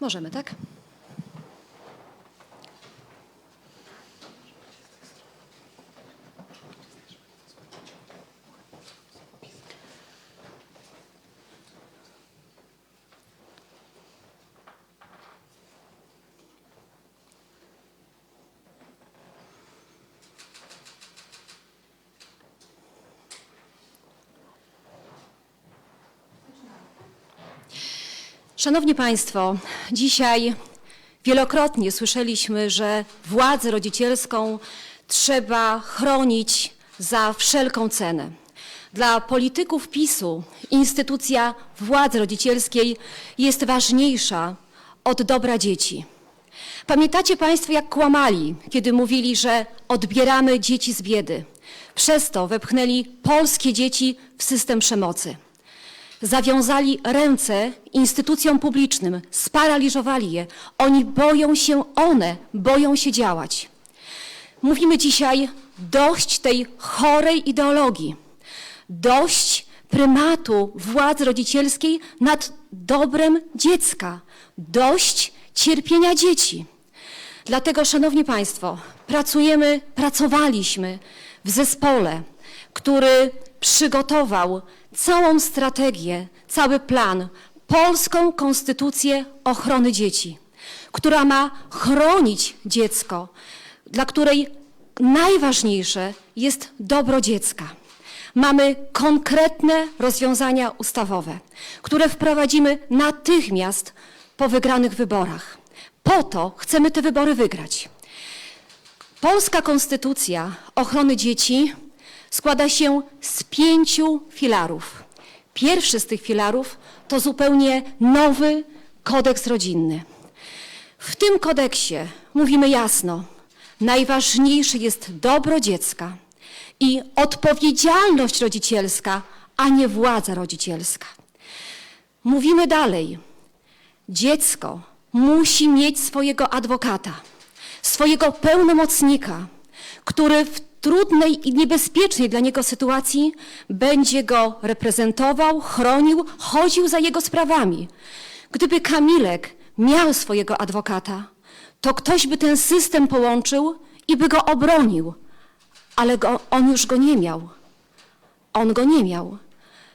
Możemy, tak? Szanowni Państwo, dzisiaj wielokrotnie słyszeliśmy, że władzę rodzicielską trzeba chronić za wszelką cenę. Dla polityków PiSu instytucja władzy rodzicielskiej jest ważniejsza od dobra dzieci. Pamiętacie Państwo, jak kłamali, kiedy mówili, że odbieramy dzieci z biedy. Przez to wepchnęli polskie dzieci w system przemocy. Zawiązali ręce instytucjom publicznym, sparaliżowali je. Oni boją się, one boją się działać. Mówimy dzisiaj dość tej chorej ideologii, dość prymatu władzy rodzicielskiej nad dobrem dziecka, dość cierpienia dzieci. Dlatego, Szanowni Państwo, pracujemy, pracowaliśmy w zespole, który przygotował całą strategię, cały plan, polską konstytucję ochrony dzieci, która ma chronić dziecko, dla której najważniejsze jest dobro dziecka. Mamy konkretne rozwiązania ustawowe, które wprowadzimy natychmiast po wygranych wyborach. Po to chcemy te wybory wygrać. Polska Konstytucja ochrony dzieci składa się z pięciu filarów. Pierwszy z tych filarów to zupełnie nowy kodeks rodzinny. W tym kodeksie mówimy jasno, najważniejsze jest dobro dziecka i odpowiedzialność rodzicielska, a nie władza rodzicielska. Mówimy dalej, dziecko musi mieć swojego adwokata, swojego pełnomocnika, który w trudnej i niebezpiecznej dla niego sytuacji będzie go reprezentował, chronił, chodził za jego sprawami. Gdyby Kamilek miał swojego adwokata, to ktoś by ten system połączył i by go obronił, ale go, on już go nie miał. On go nie miał.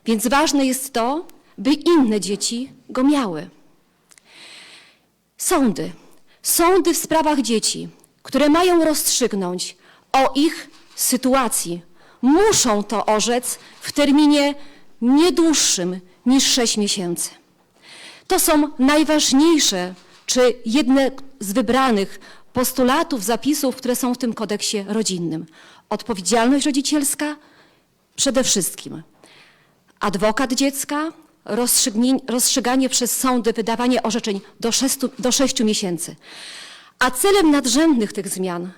Więc ważne jest to, by inne dzieci go miały. Sądy. Sądy w sprawach dzieci, które mają rozstrzygnąć o ich sytuacji, muszą to orzec w terminie nie dłuższym niż 6 miesięcy. To są najważniejsze, czy jedne z wybranych postulatów, zapisów, które są w tym kodeksie rodzinnym. Odpowiedzialność rodzicielska przede wszystkim. Adwokat dziecka, rozstrzyganie przez sądy, wydawanie orzeczeń do 6, do 6 miesięcy. A celem nadrzędnych tych zmian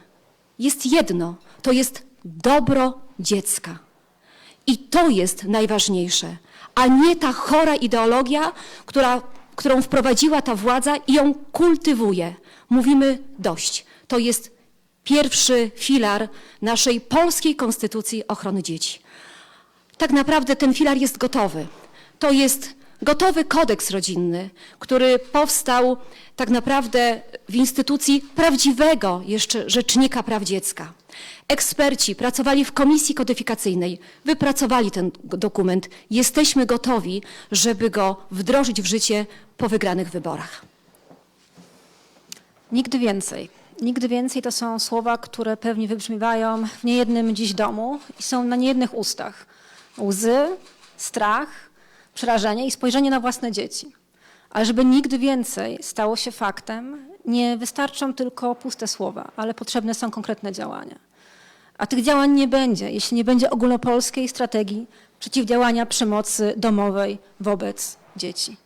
jest jedno, to jest dobro dziecka. I to jest najważniejsze, a nie ta chora ideologia, która, którą wprowadziła ta władza i ją kultywuje. Mówimy dość. To jest pierwszy filar naszej polskiej konstytucji ochrony dzieci. Tak naprawdę ten filar jest gotowy. To jest gotowy kodeks rodzinny, który powstał tak naprawdę w instytucji prawdziwego jeszcze rzecznika praw dziecka. Eksperci pracowali w komisji kodyfikacyjnej, wypracowali ten dokument. Jesteśmy gotowi, żeby go wdrożyć w życie po wygranych wyborach. Nigdy więcej. Nigdy więcej to są słowa, które pewnie wybrzmiewają w niejednym dziś domu i są na niejednych ustach. Łzy, strach, przerażenie i spojrzenie na własne dzieci. Ale żeby nigdy więcej stało się faktem, nie wystarczą tylko puste słowa, ale potrzebne są konkretne działania. A tych działań nie będzie, jeśli nie będzie ogólnopolskiej strategii przeciwdziałania przemocy domowej wobec dzieci.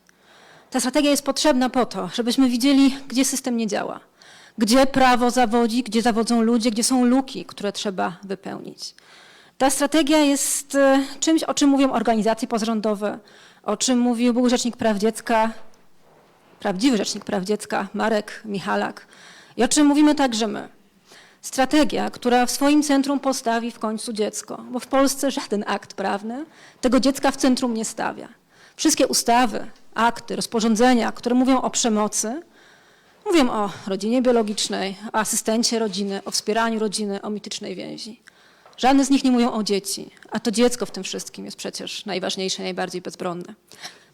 Ta strategia jest potrzebna po to, żebyśmy widzieli, gdzie system nie działa, gdzie prawo zawodzi, gdzie zawodzą ludzie, gdzie są luki, które trzeba wypełnić. Ta strategia jest e, czymś, o czym mówią organizacje pozarządowe, o czym mówił był Rzecznik Praw Dziecka, prawdziwy Rzecznik Praw Dziecka, Marek Michalak, i o czym mówimy także my. Strategia, która w swoim centrum postawi w końcu dziecko, bo w Polsce żaden akt prawny tego dziecka w centrum nie stawia. Wszystkie ustawy, akty, rozporządzenia, które mówią o przemocy, mówią o rodzinie biologicznej, o asystencie rodziny, o wspieraniu rodziny, o mitycznej więzi. Żadne z nich nie mówią o dzieci, a to dziecko w tym wszystkim jest przecież najważniejsze, najbardziej bezbronne.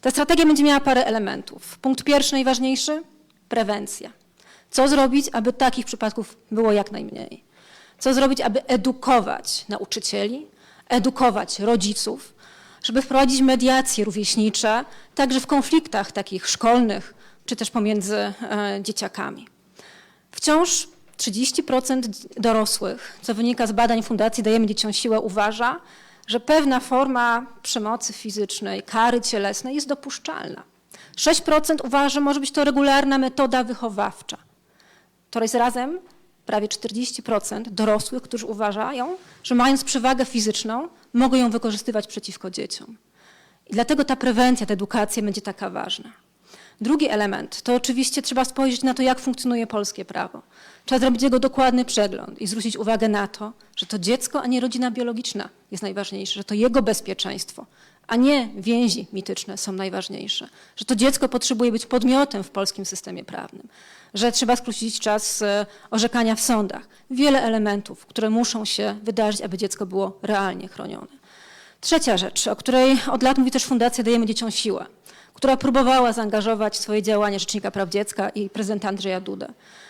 Ta strategia będzie miała parę elementów. Punkt pierwszy, najważniejszy, prewencja. Co zrobić, aby takich przypadków było jak najmniej? Co zrobić, aby edukować nauczycieli, edukować rodziców, żeby wprowadzić mediacje rówieśnicze, także w konfliktach takich szkolnych, czy też pomiędzy e, dzieciakami. Wciąż 30% dorosłych, co wynika z badań Fundacji Dajemy Dzieciom Siłę, uważa, że pewna forma przemocy fizycznej, kary cielesnej jest dopuszczalna. 6% uważa, że może być to regularna metoda wychowawcza. To jest razem prawie 40% dorosłych, którzy uważają, że mając przewagę fizyczną, mogą ją wykorzystywać przeciwko dzieciom. I dlatego ta prewencja, ta edukacja będzie taka ważna. Drugi element to oczywiście trzeba spojrzeć na to, jak funkcjonuje polskie prawo. Trzeba zrobić jego dokładny przegląd i zwrócić uwagę na to, że to dziecko, a nie rodzina biologiczna jest najważniejsze, że to jego bezpieczeństwo, a nie więzi mityczne są najważniejsze, że to dziecko potrzebuje być podmiotem w polskim systemie prawnym, że trzeba skrócić czas e, orzekania w sądach. Wiele elementów, które muszą się wydarzyć, aby dziecko było realnie chronione. Trzecia rzecz, o której od lat mówi też Fundacja Dajemy Dzieciom Siłę, która próbowała zaangażować w swoje działania Rzecznika Praw Dziecka i prezydenta Andrzeja Dudę.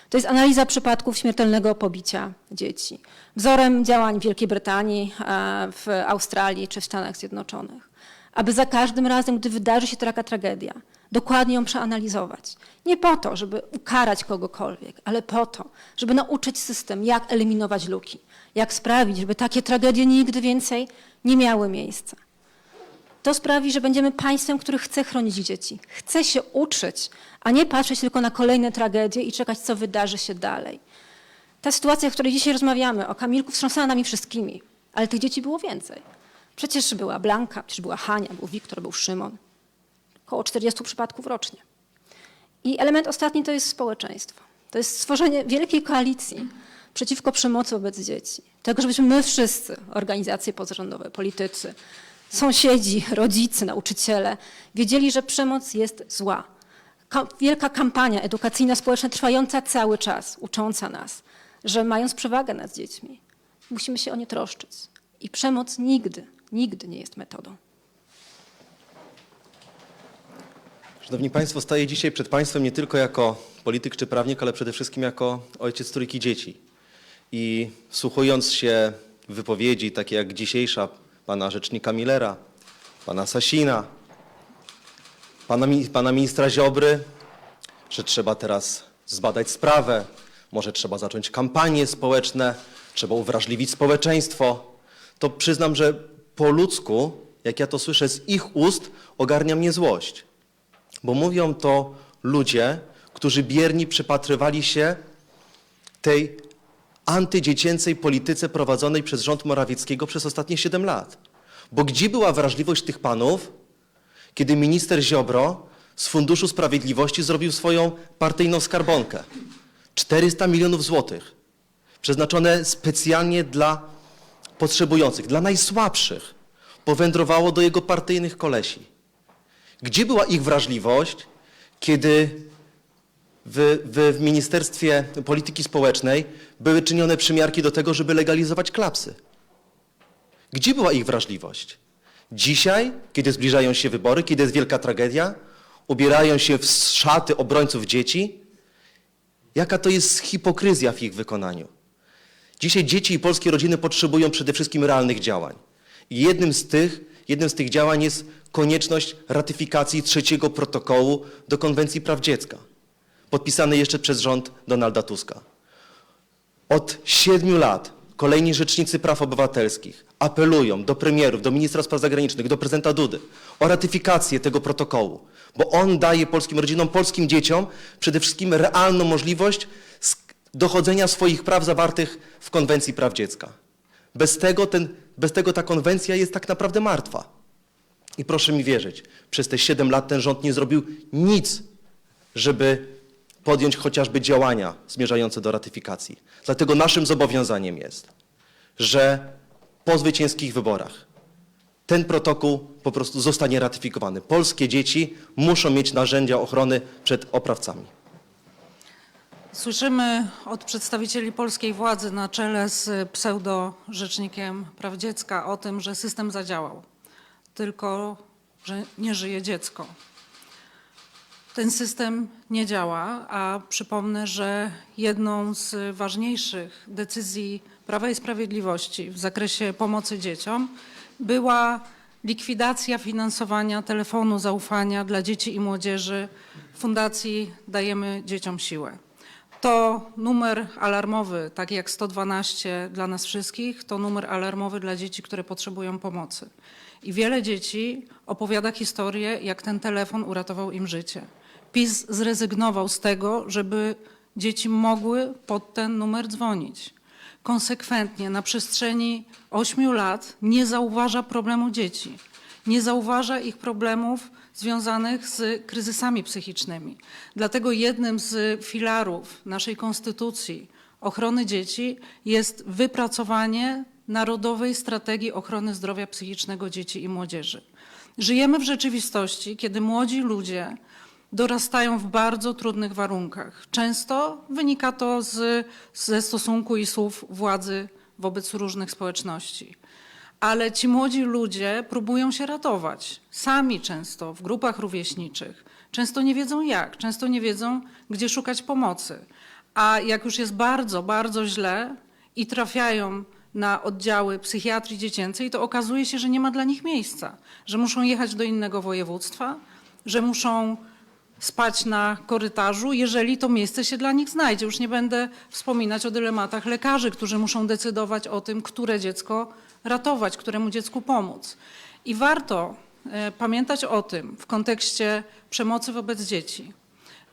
To jest analiza przypadków śmiertelnego pobicia dzieci. Wzorem działań w Wielkiej Brytanii, e, w Australii czy w Stanach Zjednoczonych. Aby za każdym razem, gdy wydarzy się taka tragedia, dokładnie ją przeanalizować. Nie po to, żeby ukarać kogokolwiek, ale po to, żeby nauczyć system, jak eliminować luki, jak sprawić, żeby takie tragedie nigdy więcej nie miały miejsca. To sprawi, że będziemy państwem, który chce chronić dzieci, chce się uczyć, a nie patrzeć tylko na kolejne tragedie i czekać, co wydarzy się dalej. Ta sytuacja, o której dzisiaj rozmawiamy, o Kamilku, wstrząsała nami wszystkimi, ale tych dzieci było więcej. Przecież była Blanka, przecież była Hania, był Wiktor, był Szymon. Około 40 przypadków rocznie. I element ostatni to jest społeczeństwo. To jest stworzenie wielkiej koalicji przeciwko przemocy wobec dzieci. Tego, żebyśmy my wszyscy, organizacje pozarządowe, politycy, sąsiedzi, rodzice, nauczyciele, wiedzieli, że przemoc jest zła. Ka- wielka kampania edukacyjna, społeczna, trwająca cały czas, ucząca nas, że mając przewagę nad dziećmi, musimy się o nie troszczyć. I przemoc nigdy, nigdy nie jest metodą. Szanowni Państwo, staję dzisiaj przed Państwem nie tylko jako polityk czy prawnik, ale przede wszystkim jako ojciec trójki dzieci. I wsłuchując się wypowiedzi, takie jak dzisiejsza pana rzecznika Millera, pana Sasina, pana, pana ministra Ziobry, że trzeba teraz zbadać sprawę, może trzeba zacząć kampanie społeczne, trzeba uwrażliwić społeczeństwo, to przyznam, że po ludzku, jak ja to słyszę z ich ust, ogarnia mnie złość. Bo mówią to ludzie, którzy bierni przypatrywali się tej antydziecięcej polityce prowadzonej przez rząd Morawieckiego przez ostatnie 7 lat. Bo gdzie była wrażliwość tych panów, kiedy minister Ziobro z Funduszu Sprawiedliwości zrobił swoją partyjną skarbonkę? 400 milionów złotych przeznaczone specjalnie dla potrzebujących, dla najsłabszych, powędrowało do jego partyjnych kolesi. Gdzie była ich wrażliwość, kiedy w, w, w Ministerstwie Polityki Społecznej były czynione przymiarki do tego, żeby legalizować klapsy? Gdzie była ich wrażliwość? Dzisiaj, kiedy zbliżają się wybory, kiedy jest wielka tragedia, ubierają się w szaty obrońców dzieci. Jaka to jest hipokryzja w ich wykonaniu? Dzisiaj dzieci i polskie rodziny potrzebują przede wszystkim realnych działań. I jednym z tych, jednym z tych działań jest konieczność ratyfikacji trzeciego protokołu do Konwencji Praw Dziecka, podpisanej jeszcze przez rząd Donalda Tuska. Od siedmiu lat kolejni rzecznicy praw obywatelskich apelują do premierów, do ministra spraw zagranicznych, do prezydenta Dudy o ratyfikację tego protokołu, bo on daje polskim rodzinom, polskim dzieciom przede wszystkim realną możliwość dochodzenia swoich praw zawartych w Konwencji Praw Dziecka. Bez tego, ten, bez tego ta konwencja jest tak naprawdę martwa. I proszę mi wierzyć, przez te 7 lat ten rząd nie zrobił nic, żeby podjąć chociażby działania zmierzające do ratyfikacji. Dlatego naszym zobowiązaniem jest, że po zwycięskich wyborach ten protokół po prostu zostanie ratyfikowany. Polskie dzieci muszą mieć narzędzia ochrony przed oprawcami. Słyszymy od przedstawicieli polskiej władzy na czele z pseudo-rzecznikiem praw dziecka o tym, że system zadziałał, tylko że nie żyje dziecko. Ten system nie działa, a przypomnę, że jedną z ważniejszych decyzji Prawa i Sprawiedliwości w zakresie pomocy dzieciom była likwidacja finansowania telefonu zaufania dla dzieci i młodzieży Fundacji Dajemy Dzieciom Siłę. To numer alarmowy, tak jak 112 dla nas wszystkich, to numer alarmowy dla dzieci, które potrzebują pomocy. I wiele dzieci opowiada historię, jak ten telefon uratował im życie. PiS zrezygnował z tego, żeby dzieci mogły pod ten numer dzwonić. Konsekwentnie na przestrzeni ośmiu lat nie zauważa problemu dzieci, nie zauważa ich problemów związanych z kryzysami psychicznymi. Dlatego jednym z filarów naszej konstytucji ochrony dzieci jest wypracowanie Narodowej Strategii Ochrony Zdrowia Psychicznego Dzieci i Młodzieży. Żyjemy w rzeczywistości, kiedy młodzi ludzie dorastają w bardzo trudnych warunkach. Często wynika to z, ze stosunku i słów władzy wobec różnych społeczności. Ale ci młodzi ludzie próbują się ratować. Sami często w grupach rówieśniczych. Często nie wiedzą jak, często nie wiedzą, gdzie szukać pomocy. A jak już jest bardzo, bardzo źle i trafiają na oddziały psychiatrii dziecięcej, to okazuje się, że nie ma dla nich miejsca, że muszą jechać do innego województwa, że muszą spać na korytarzu, jeżeli to miejsce się dla nich znajdzie. Już nie będę wspominać o dylematach lekarzy, którzy muszą decydować o tym, które dziecko ratować, któremu dziecku pomóc. I warto e, pamiętać o tym w kontekście przemocy wobec dzieci,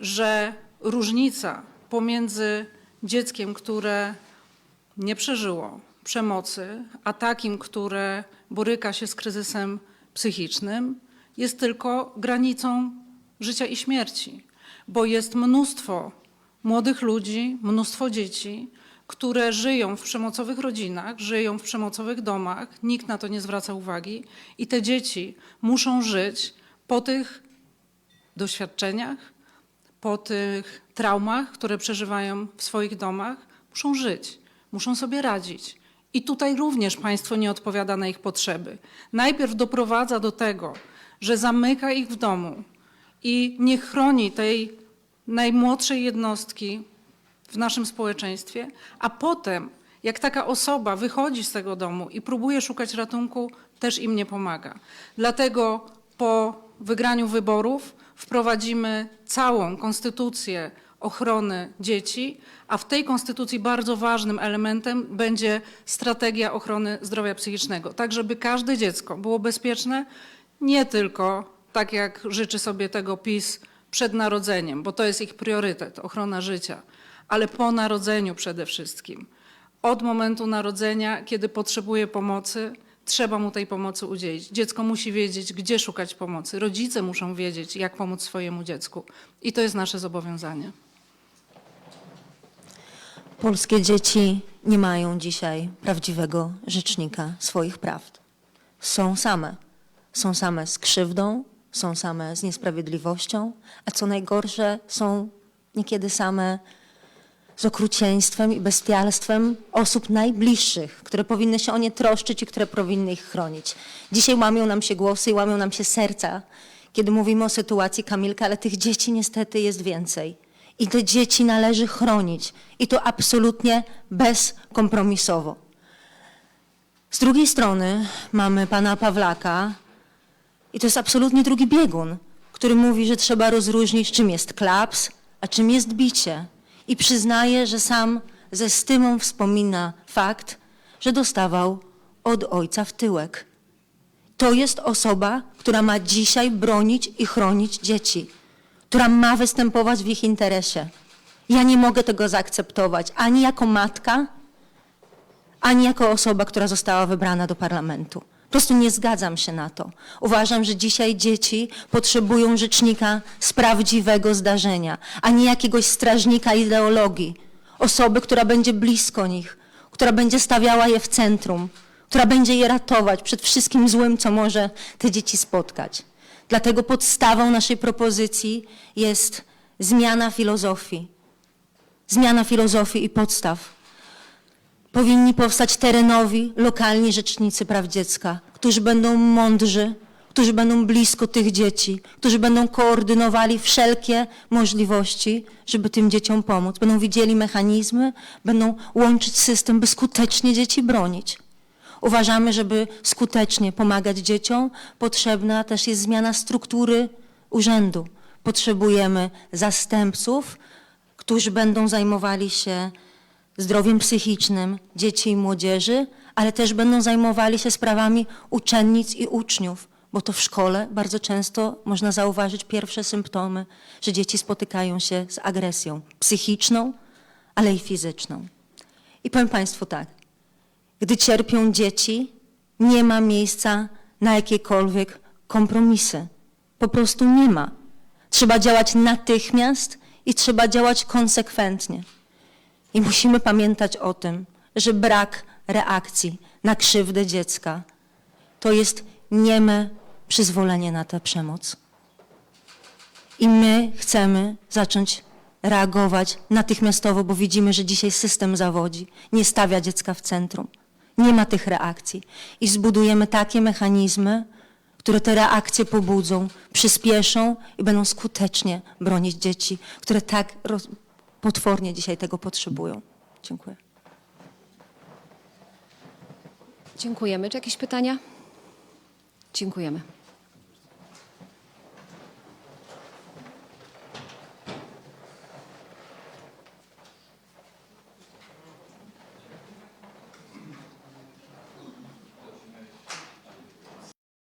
że różnica pomiędzy dzieckiem, które nie przeżyło przemocy, a takim, które boryka się z kryzysem psychicznym, jest tylko granicą życia i śmierci, bo jest mnóstwo młodych ludzi, mnóstwo dzieci, które żyją w przemocowych rodzinach, żyją w przemocowych domach, nikt na to nie zwraca uwagi i te dzieci muszą żyć po tych doświadczeniach, po tych traumach, które przeżywają w swoich domach, muszą żyć, muszą sobie radzić. I tutaj również państwo nie odpowiada na ich potrzeby. Najpierw doprowadza do tego, że zamyka ich w domu i nie chroni tej najmłodszej jednostki w naszym społeczeństwie, a potem, jak taka osoba wychodzi z tego domu i próbuje szukać ratunku, też im nie pomaga. Dlatego po wygraniu wyborów wprowadzimy całą konstytucję ochrony dzieci, a w tej konstytucji bardzo ważnym elementem będzie strategia ochrony zdrowia psychicznego, tak żeby każde dziecko było bezpieczne nie tylko tak jak życzy sobie tego PiS przed narodzeniem, bo to jest ich priorytet, ochrona życia, ale po narodzeniu przede wszystkim. Od momentu narodzenia, kiedy potrzebuje pomocy, trzeba mu tej pomocy udzielić. Dziecko musi wiedzieć, gdzie szukać pomocy. Rodzice muszą wiedzieć, jak pomóc swojemu dziecku. I to jest nasze zobowiązanie. Polskie dzieci nie mają dzisiaj prawdziwego rzecznika swoich praw. Są same. Są same z krzywdą, są same z niesprawiedliwością, a co najgorsze, są niekiedy same z okrucieństwem i bestialstwem osób najbliższych, które powinny się o nie troszczyć i które powinny ich chronić. Dzisiaj łamią nam się głosy i łamią nam się serca, kiedy mówimy o sytuacji Kamilka, ale tych dzieci niestety jest więcej. I te dzieci należy chronić. I to absolutnie bezkompromisowo. Z drugiej strony mamy pana Pawlaka, i to jest absolutnie drugi biegun, który mówi, że trzeba rozróżnić, czym jest klaps, a czym jest bicie. I przyznaje, że sam ze stymą wspomina fakt, że dostawał od ojca w tyłek. To jest osoba, która ma dzisiaj bronić i chronić dzieci, która ma występować w ich interesie. Ja nie mogę tego zaakceptować ani jako matka, ani jako osoba, która została wybrana do parlamentu. Po prostu nie zgadzam się na to. Uważam, że dzisiaj dzieci potrzebują rzecznika z prawdziwego zdarzenia, a nie jakiegoś strażnika ideologii. Osoby, która będzie blisko nich, która będzie stawiała je w centrum, która będzie je ratować przed wszystkim złym, co może te dzieci spotkać. Dlatego podstawą naszej propozycji jest zmiana filozofii. Zmiana filozofii i podstaw. Powinni powstać terenowi, lokalni rzecznicy praw dziecka, którzy będą mądrzy, którzy będą blisko tych dzieci, którzy będą koordynowali wszelkie możliwości, żeby tym dzieciom pomóc. Będą widzieli mechanizmy, będą łączyć system, by skutecznie dzieci bronić. Uważamy, żeby skutecznie pomagać dzieciom, potrzebna też jest zmiana struktury urzędu. Potrzebujemy zastępców, którzy będą zajmowali się zdrowiem psychicznym dzieci i młodzieży, ale też będą zajmowali się sprawami uczennic i uczniów, bo to w szkole bardzo często można zauważyć pierwsze symptomy, że dzieci spotykają się z agresją psychiczną, ale i fizyczną. I powiem Państwu tak, gdy cierpią dzieci, nie ma miejsca na jakiekolwiek kompromisy. Po prostu nie ma. Trzeba działać natychmiast i trzeba działać konsekwentnie. I musimy pamiętać o tym, że brak reakcji na krzywdę dziecka to jest nieme przyzwolenie na tę przemoc. I my chcemy zacząć reagować natychmiastowo, bo widzimy, że dzisiaj system zawodzi, nie stawia dziecka w centrum. Nie ma tych reakcji. I zbudujemy takie mechanizmy, które te reakcje pobudzą, przyspieszą i będą skutecznie bronić dzieci, które tak potwornie dzisiaj tego potrzebują. Dziękuję. Dziękujemy. Czy jakieś pytania? Dziękujemy.